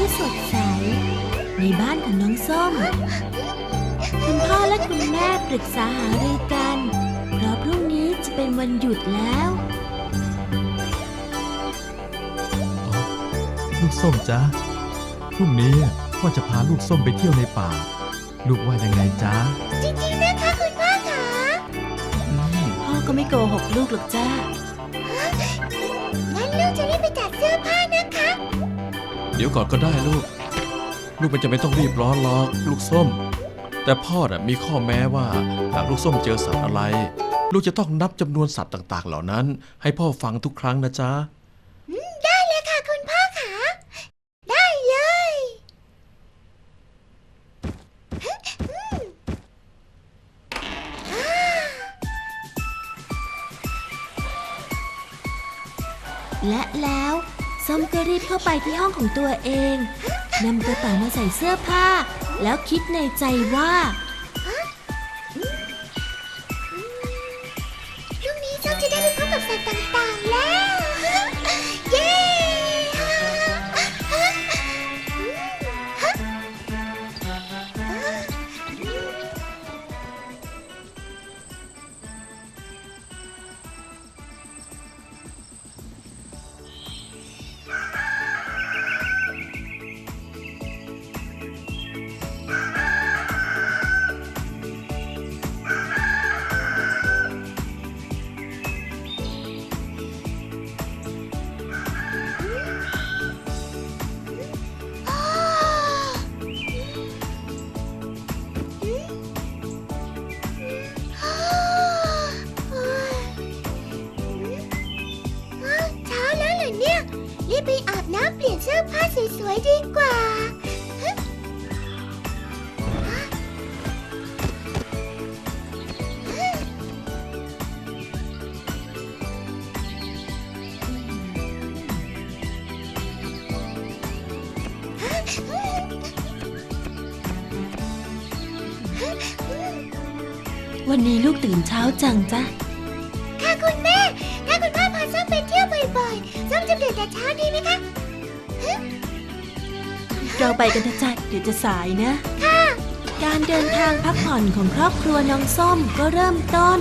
ที่สดใส ในบ้านของน้องส้ม คุณพ่อและคุณแม่ปรึกษาหารือกัน เพราะพรุ่งนี้จะเป็นวันหยุดแล้วลูกส้มจ๊ะพรุ่งนี้พ่อจะพาลูกส้มไปเที่ยวในป่า ลูกว่ายังไงจ๊ะ จริงๆนะคะคุณพ่อคะอืมพ่อก็ไม่โกหกลูกหรอกจ้า ดี๋ยวก่อนก็ได้ลูก ลูกมันจะไม่ต้องรีบร้อนหรอกลูกส้ม แต่พ่อน่ะมีข้อแม้ว่าหากลูกส้มเจอสัตว์อะไร ลูกจะต้องนับจำนวนสัตว์ต่าง ๆ เหล่านั้น ให้พ่อฟังทุกครั้งนะจ๊ะได้เลยค่ะคุณพ่อค่ะ ได้เลยและแล้ว ส้มก็รีบเข้าไปที่ห้องของตัวเองนำกระเป๋ามาใส่เสื้อผ้า แล้วคิดในใจว่า พรุ่งนี้ส้มจะได้ไปพบกับสัตว์ต่างๆแล้ว วยๆดีกว่าวันนี้ลูกตื่นเช้าจังจ้ะ ค่ะคุณแม่ ถ้าคุณพ่อพาส้มไปเที่ยวบ่อยๆ ส้มจะตื่นแต่เช้าดีไหมคะ เราไปกันเถอะจ้ะเดี๋ยวจะสายนะ การเดินทางพักผ่อนของครอบครัวน้องส้มก็เริ่มต้น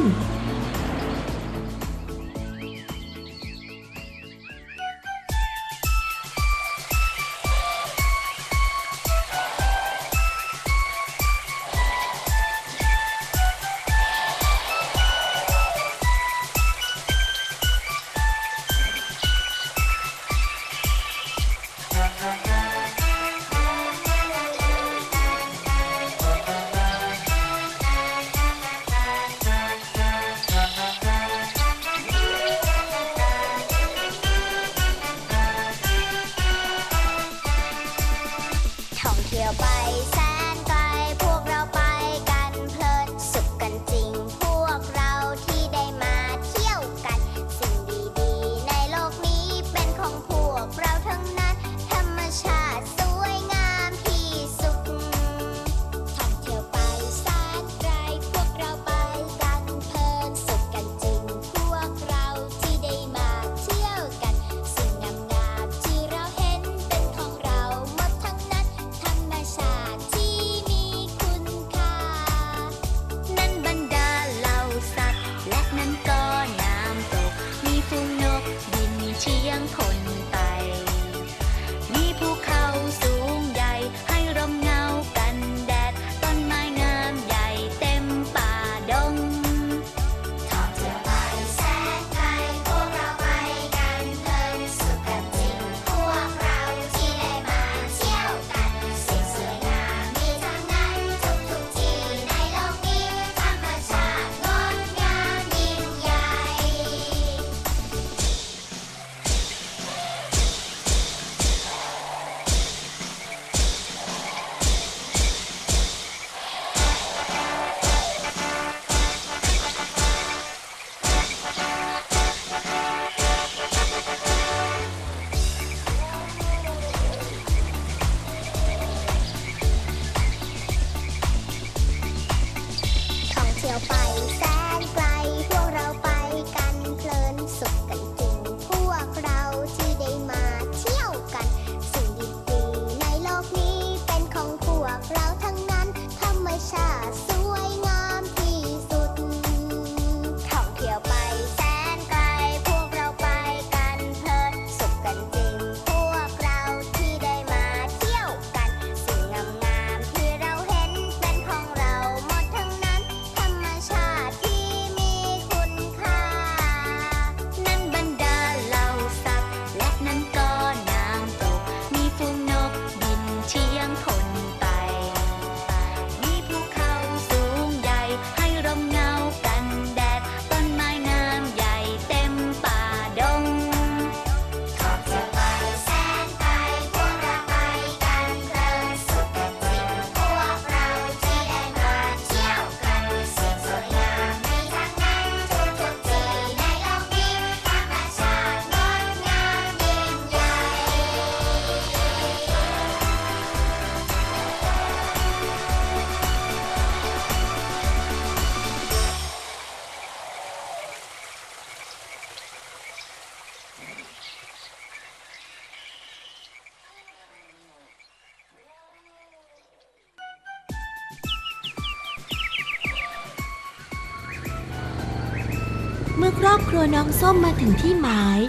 อครอบครัวน้องส้มมาถึงที่หมาย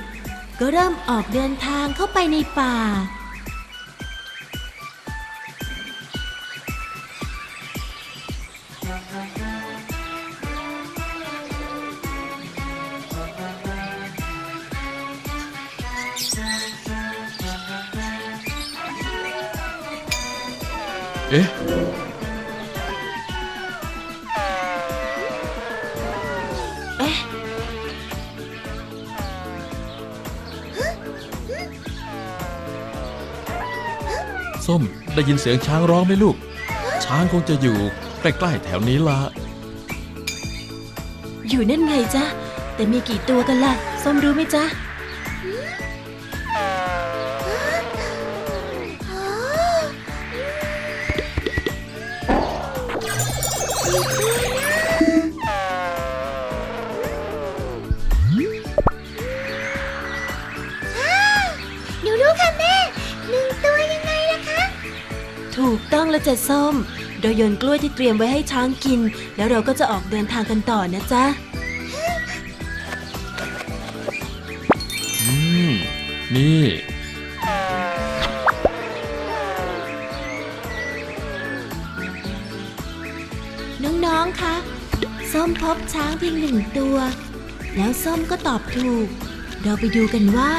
ก็เริ่มออกเดินทางเข้าไปในป่า ได้ยินเสียงช้างร้องไหมลูก ช้างคงจะอยู่ใกล้ๆแถวนี้ละอยู่นั่นไงจ๊ะ แต่มีกี่ตัวกันล่ะ ส้มรู้ไหมจ๊ะ ต้องแล้วจ้ะส้ม โดยโยนกล้วยที่เตรียมไว้ให้ช้างกิน แล้วเราก็จะออกเดินทางกันต่อนะจ๊ะ อืม นี่ น้องๆ คะ ส้มพบช้างเพียงหนึ่งตัว แล้วส้มก็ตอบถูก เราไปดูกันว่า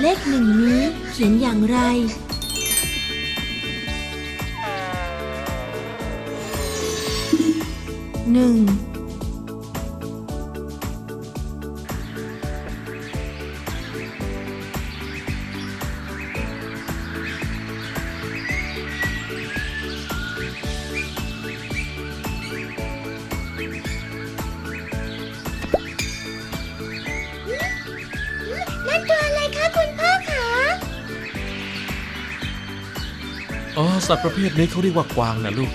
เลขหนึ่งนี้เขียนอย่างไร หนึ่งนั่นตัวอะไรคะคุณพ่อคะอ๋อสัตว์ประเภทนี้เขาเรียกว่ากวางนะลูก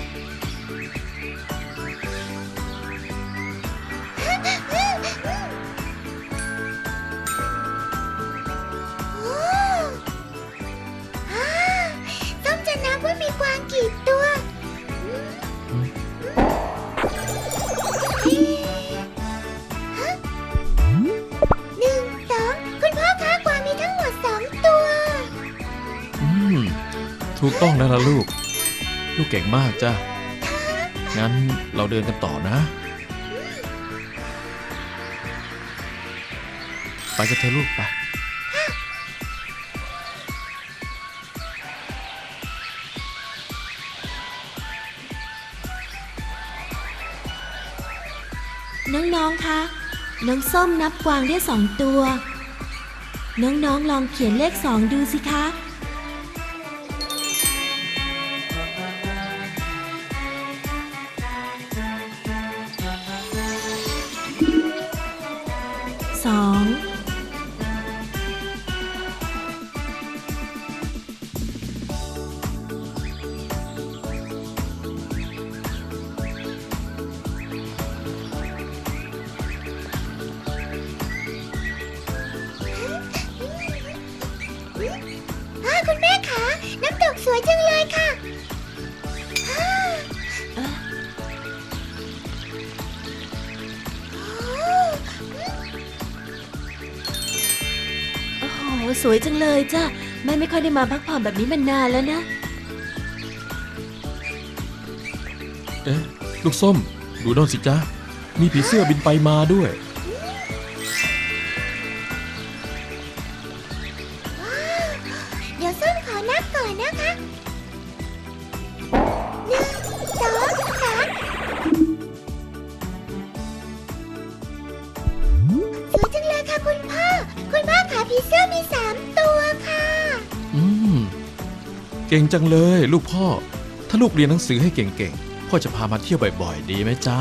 จ้ะ งั้นเราเดินกันต่อนะ ไปกันเถอะลูกไปน้องๆ คะ น้องส้มนับกวางได้สองตัว น้องๆ ลองเขียนเลขสองดูสิคะ สวยจังเลยจ้ะแม่ไม่ค่อยได้มาพักผ่อนแบบนี้มานานแล้วนะเอ๊ะลูกส้ม ดูน่นสิจ๊ะมีผีเสื้อบินไปมาด้วย ก่งจังเลย ลูกพ่อ ถ้าลูกเรียนหนังสือให้เก่งๆ พ่อจะพามาเที่ยวบ่อยๆ ดีไหมจ๊ะ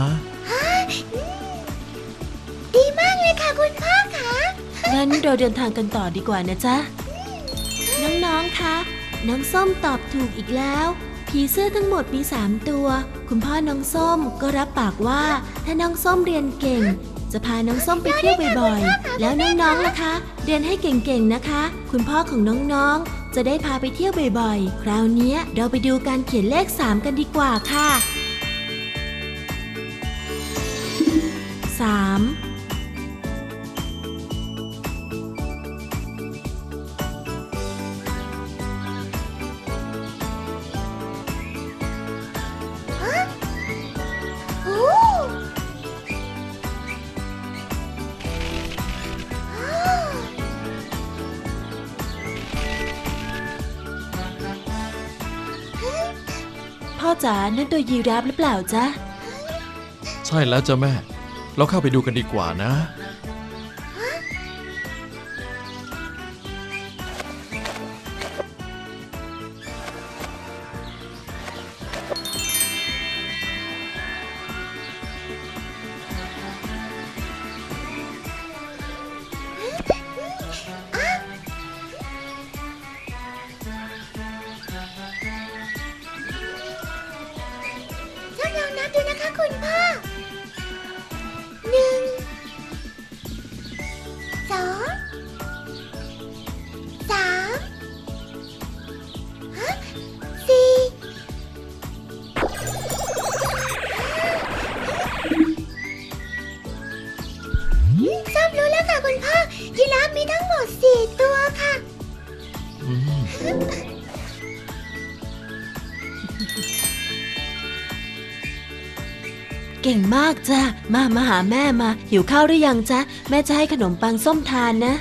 ดีมากเลยค่ะคุณพ่อค่ะงั้นเราเดินทางกันต่อดีกว่านะจ๊ะ น้องๆ คะ น้องส้มตอบถูกอีกแล้ว ผีเสื้อทั้งหมดมี 3 ตัว คุณพ่อน้องส้มก็รับปากว่า ถ้าน้องส้มเรียนเก่ง จะพาน้องส้มไปเที่ยวบ่อยๆ แล้วน้องๆล่ะคะ เรียนให้เก่งๆนะคะ คุณพ่อของน้องๆ จะได้พาไปเที่ยวบ่อยๆ คราวนี้เราไปดูการเขียนเลข 3 กันดีกว่าค่ะ 3 จ๋านั่นตัวยีราฟหรือเปล่าจ๊ะ ใช่แล้วจ้ะแม่ เราเข้าไปดูกันดีกว่านะ เก่งมากจ้ะ มามาหาแม่มา หิวข้าวหรือยังจ๊ะ แม่จะให้ขนมปังส้มทานนะ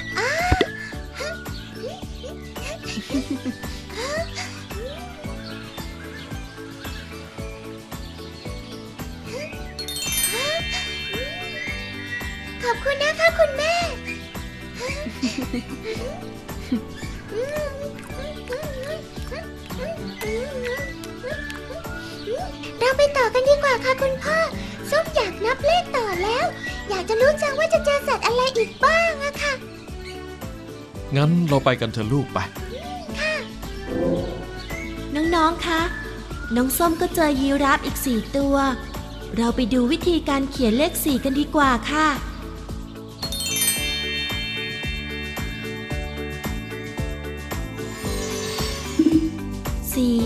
กันเถอะลูกไป น้องๆ คะ น้องส้มก็เจอยีราฟอีกสี่ตัว เราไปดูวิธีการเขียนเลขสี่กันดีกว่าค่ะ สี่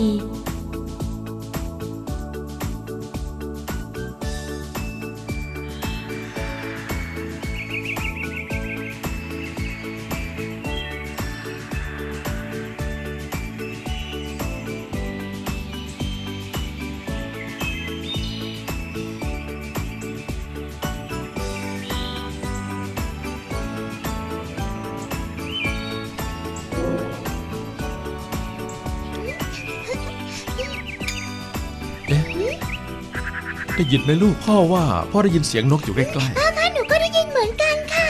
ได้ยินไหมลูกพ่อว่าพ่อได้ยินเสียงนกอยู่ใกล้พ่อคะหนูก็ได้ยินเหมือนกันค่ะ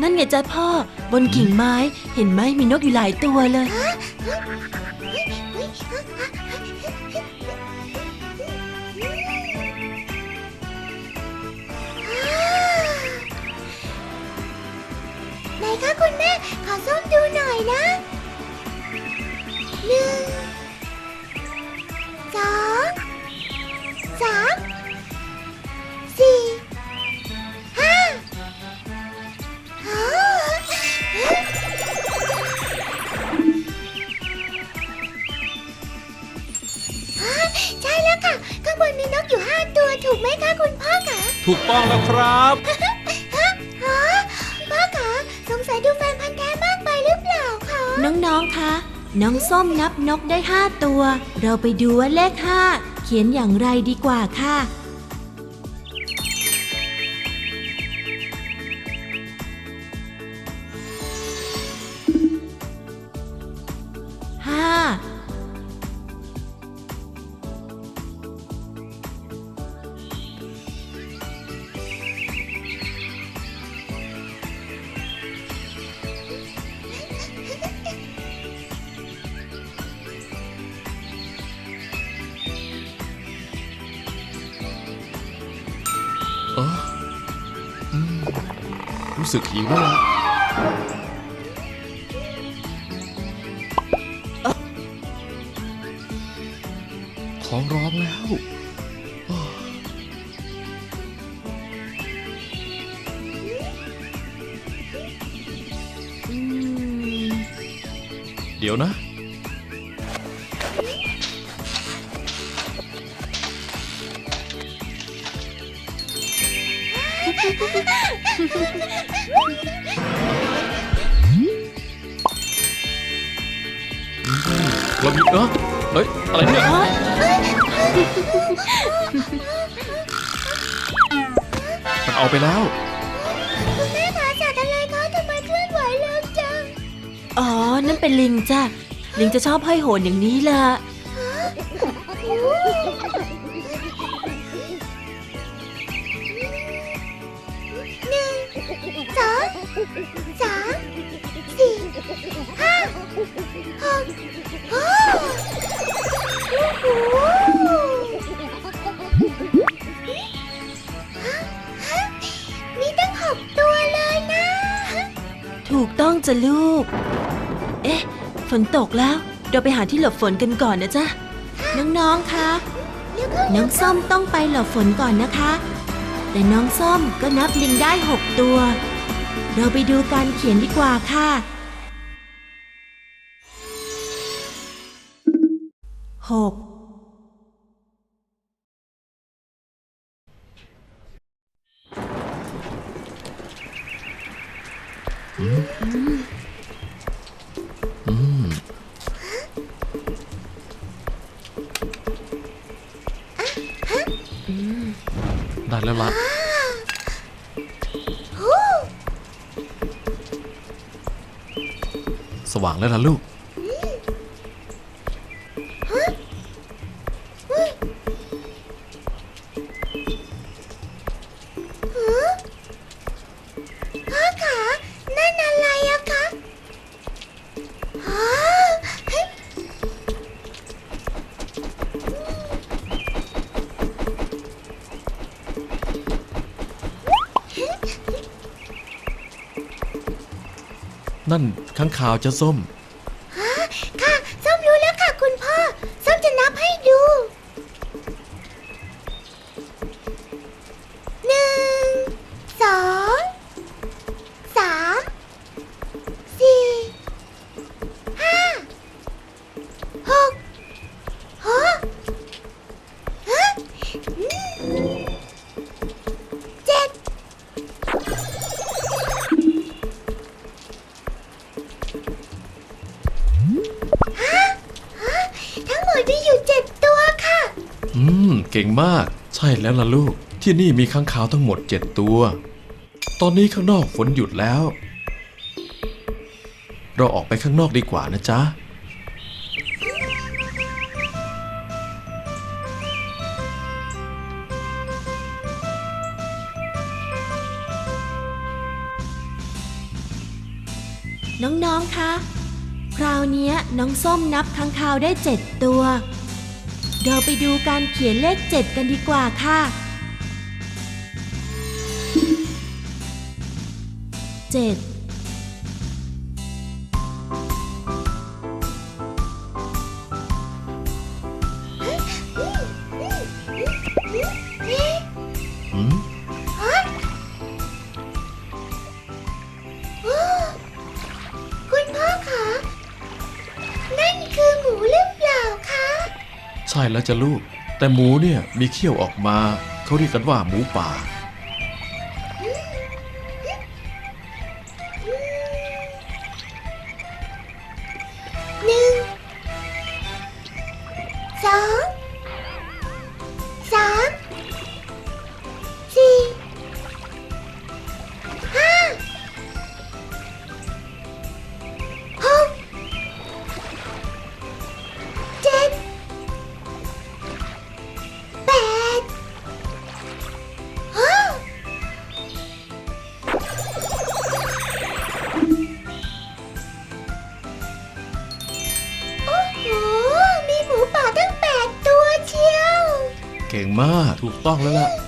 นั่นไงจ๊ะพ่อ บนกิ่งไม้เห็นไหมมีนกอยู่หลายตัวเลยไห นับนกได้5ตัว เราไปดูว่าเลข5เขียนอย่างไรดีกว่าค่ะ รู้สึกหิวแล้ว เรามีเออเฮ้ย อะไรเนี่ย มันเอาไปแล้ว คุณแม่คะสัตว์อะไรคะทำไมเคลื่อนไหวเร็วจัง อ๋อ นั่นเป็นลิงจ้ะ ลิงจะชอบห้อยโหนอย่างนี้ล่ะ มีตั้งหกตัวเลยนะ ถูกต้องจ้ะลูก เอ๊ะ ฝนตกแล้ว เราไปหาที่หลบฝนกันก่อนนะจ๊ะ น้องๆ คะ น้องส้มต้องไปหลบฝนก่อนนะคะ แต่น้องส้มก็นับลิงได้6ตัว เราไปดูการเขียนดีกว่าค่ะหก แล้วล่ะลูก นั่นข้างข่าวจะส้ม ที่นี่มีข้างข่าวทั้งหมดเจ็ดตัว ตอนนี้ข้างนอกฝนหยุดแล้ว เราออกไปข้างนอกดีกว่านะจ๊ะน้องๆ คะ คราวนี้น้องส้มนับค้างคาวได้เจ็ดตัว เราไปดูการเขียนเลขเจ็ดกันดีกว่าค่ะ 7ใช่แล้วจ้ะลูก แต่หมูเนี่ยมีเขี้ยวออกมา เขาเรียกกันว่าหมูป่า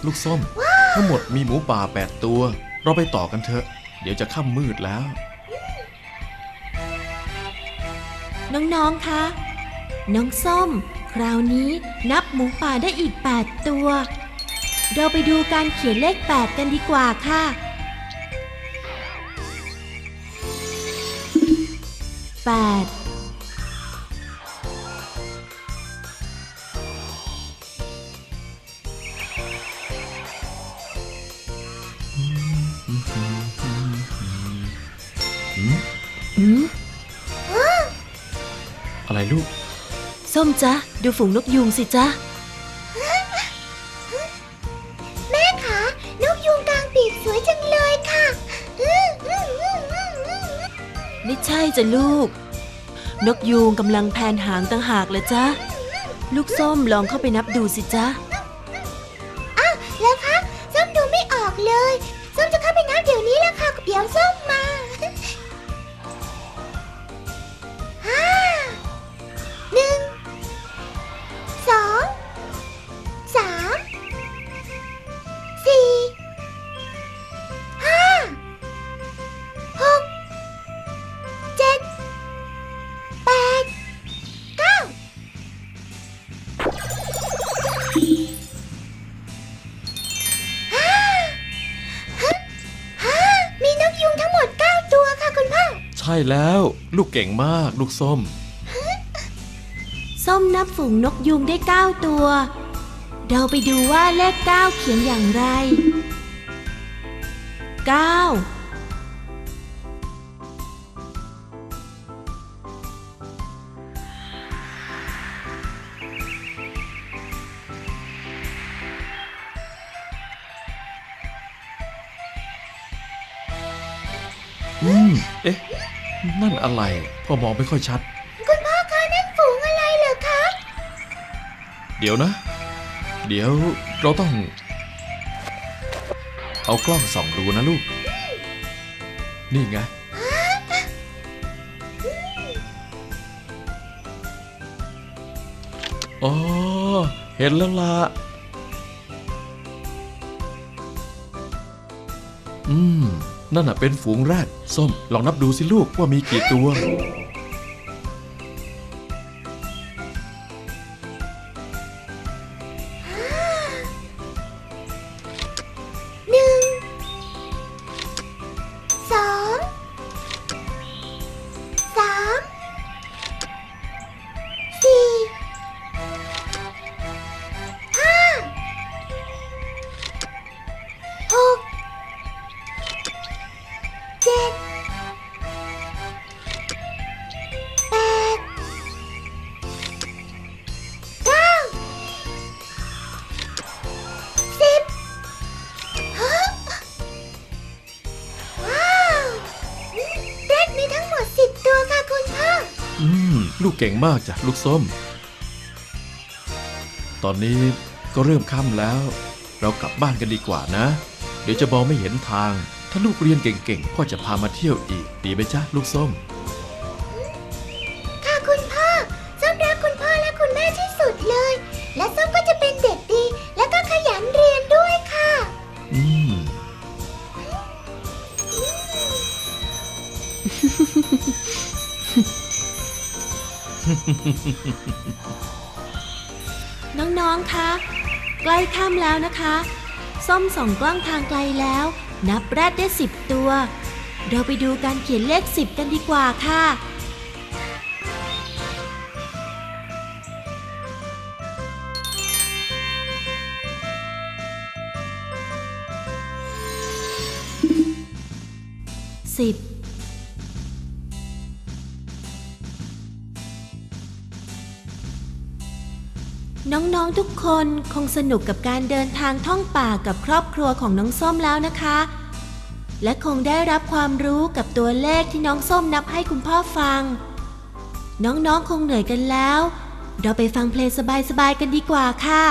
ล้วล่ะลูกส้ม ทั้งหมดมีหมูป่า 8 ตัว เราไปต่อกันเถอะ เดี๋ยวจะค่ำมืดแล้ว น้องๆ คะ น้องส้ม คราวนี้นับหมูป่าได้อีก 8 ตัว เราไปดูการเขียนเลข 8 กันดีกว่าค่ะ 8 ดูฝูงนกยุงสิจ๊ะ แม่คะ นกยูงกลางปีกสวยจังเลยค่ะอื้ออื้ออื้ออื้ออื้อไม่ใช่จ้ะลูก นกยูงกำลังแผนหางต่างหากเลยจ๊ะ ลูกส้มลองเข้าไปนับดูสิจ๊ะ แล้ว ลูกเก่งมาก ลูกส้ม ส้มนับฝูงนกยุงได้ 9 ตัว เราไปดูว่าเลข 9 เขียนอย่างไร9อืมเอ๊ะ นั่นอะไรพ่อมองไม่ค่อยชัด คุณพ่อคะนั่นฝูงอะไรเหรอคะ เดี๋ยวนะ เดี๋ยวเราต้อง เอากล้องส่องดูนะลูก นี่ไง อ๋อ เห็นแล้วล่ะ อืม นั่นน่ะเป็นฝูงแรดส้มลองนับดูสิลูกว่ามีกี่ตัว เก่งมากจ้ะลูกส้ม ตอนนี้ก็เริ่มค่ำแล้ว เรากลับบ้านกันดีกว่านะ เดี๋ยวจะมองไม่เห็นทาง ถ้าลูกเรียนเก่งๆพ่อจะพามาเที่ยวอีก ดีไหมจ๊ะลูกส้ม น้องๆ คะ ใกล้ค่ำแล้วนะคะ ส้มส่องกล้องทางไกลแล้ว นับแรดได้สิบตัว เราไปดูการเขียนเลขสิบกันดีกว่าค่ะ องๆทุกคนคงสนุกกับการเดินทางท่องป่ากับครอบครัวของน้องส้มแล้วนะคะ และคงได้รับความรู้กับตัวเลขที่น้องส้มนับให้คุณพ่อฟัง น้องๆคงเหนื่อยกันแล้ว เราไปฟังเพลงสบายๆกันดีกว่าค่ะ